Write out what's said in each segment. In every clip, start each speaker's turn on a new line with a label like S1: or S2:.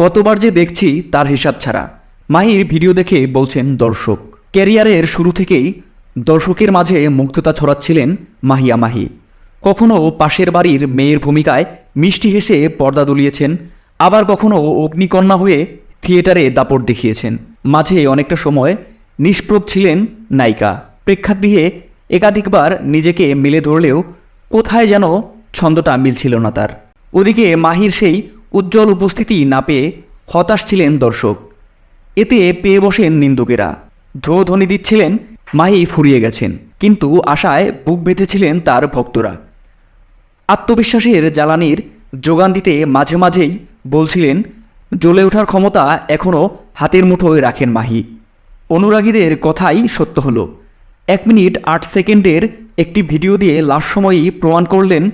S1: কতবার যে দেখছি তার হিসাব ছাড়া। মাহির ভিডিও দেখে বলছেন, দর্শক। ক্যারিয়ারের শুরু থেকেই দর্শকের মাঝে মুগ্ধতা ছড়াচ্ছিলেন মাহিয়া মাহি। কখনো পাশের বাড়ির মেয়ের ভূমিকায় মিষ্টি হেসে পর্দা দুলিয়েছেন, আবার কখনো অগ্নিকন্যা হয়ে থিয়েটারে দাপট দেখিয়েছেন। মাঝে অনেকটা সময় নিষ্প্রভ ছিলেন নায়িকা। প্রেক্ষাগৃহে একাধিকবার নিজেকে মিলে ধরলেও কোথায় যেন ছন্দটা মিলছিল না তার। ওদিকে মাহির সেই উজ্জ্বল উপস্থিতি না পেয়ে হতাশ ছিলেন দর্শক। এতে পেয়ে বসেন নিন্দুকেরা। ধ্রুধ্বনি দিচ্ছিলেন মাহি ফুরিয়ে গেছেন। কিন্তু আশায় বুক বেঁধেছিলেন তার ভক্তরা। আত্মবিশ্বাসের জ্বালানির যোগান দিতে মাঝে মাঝেই বলছিলেন, জ্বলে ওঠার ক্ষমতা এখনও হাতের মুঠোয় রাখেন মাহি। অনুরাগীদের কথাই সত্য হলো। এক মিনিট আট সেকেন্ডের একটি ভিডিও দিয়ে লাস্ট সময়ই প্রমাণ করলেন,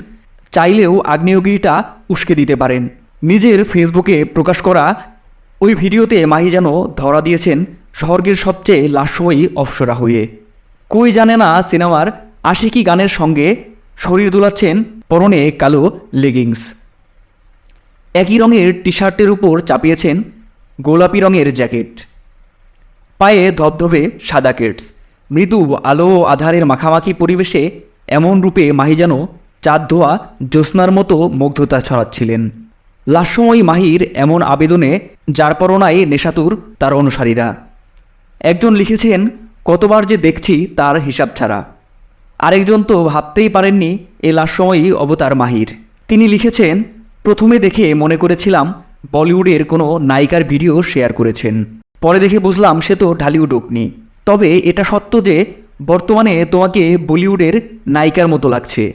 S1: চাইলেও আগ্নেয়গিরিটা উস্কে দিতে পারেন। নিজের ফেসবুকে প্রকাশ করা ওই ভিডিওতে মাহি যেন ধরা দিয়েছেন স্বর্গের সবচেয়ে লাস্যময়ী অপসরা হয়ে। কই জানে না সিনেমার আশিকি গানের সঙ্গে শরীর দুলাচ্ছেন পরনে কালো লেগিংস একই রঙের টি শার্টের উপর চাপিয়েছেন গোলাপি রঙের জ্যাকেট। পায়ে ধবধবে সাদা কেটস মৃদু আলো ও আধারের মাখামাখি পরিবেশে এমন রূপে মাহি যেন চাঁদ ধোয়া জ্যোৎস্নার মতো মুগ্ধতা ছড়াচ্ছিলেন। লাস্যময়ী মাহির এমন আবেদনে, যার পরনায় নেশাতুর, তার অনুসারীরা। একজন লিখেছেন, কতবার যে দেখছি তার হিসাব ছাড়া। আরেকজন তো ভাবতেই পারেননি, এ লাস্যময়ী অবতার মাহির। তিনি লিখেছেন, প্রথমে দেখে মনে করেছিলাম বলিউডের কোনো নায়িকার ভিডিও শেয়ার করেছেন। পরে দেখে বুঝলাম সে তো ঢালিউড উকনি তবে এটা সত্য যে, বর্তমানে তোমাকে বলিউডের নায়িকার মতো লাগছে।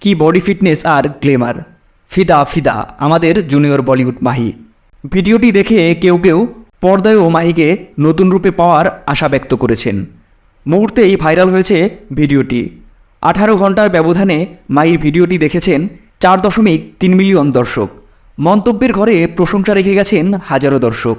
S1: কি বডি ফিটনেস আর গ্লেমার। ফিদা ফিদা, আমাদের জুনিয়র বলিউড মাহি। ভিডিওটি দেখে কেউ কেউ পর্দায় ও মাহিকে নতুন রূপে পাওয়ার আশা ব্যক্ত করেছেন। মুহূর্তেই ভাইরাল হয়েছে ভিডিওটি। আঠারো ঘণ্টার ব্যবধানে মাহির ভিডিওটি দেখেছেন চার দশমিক তিন মিলিয়ন দর্শক। মন্তব্যের ঘরে প্রশংসা রেখে গেছেন হাজারো দর্শক।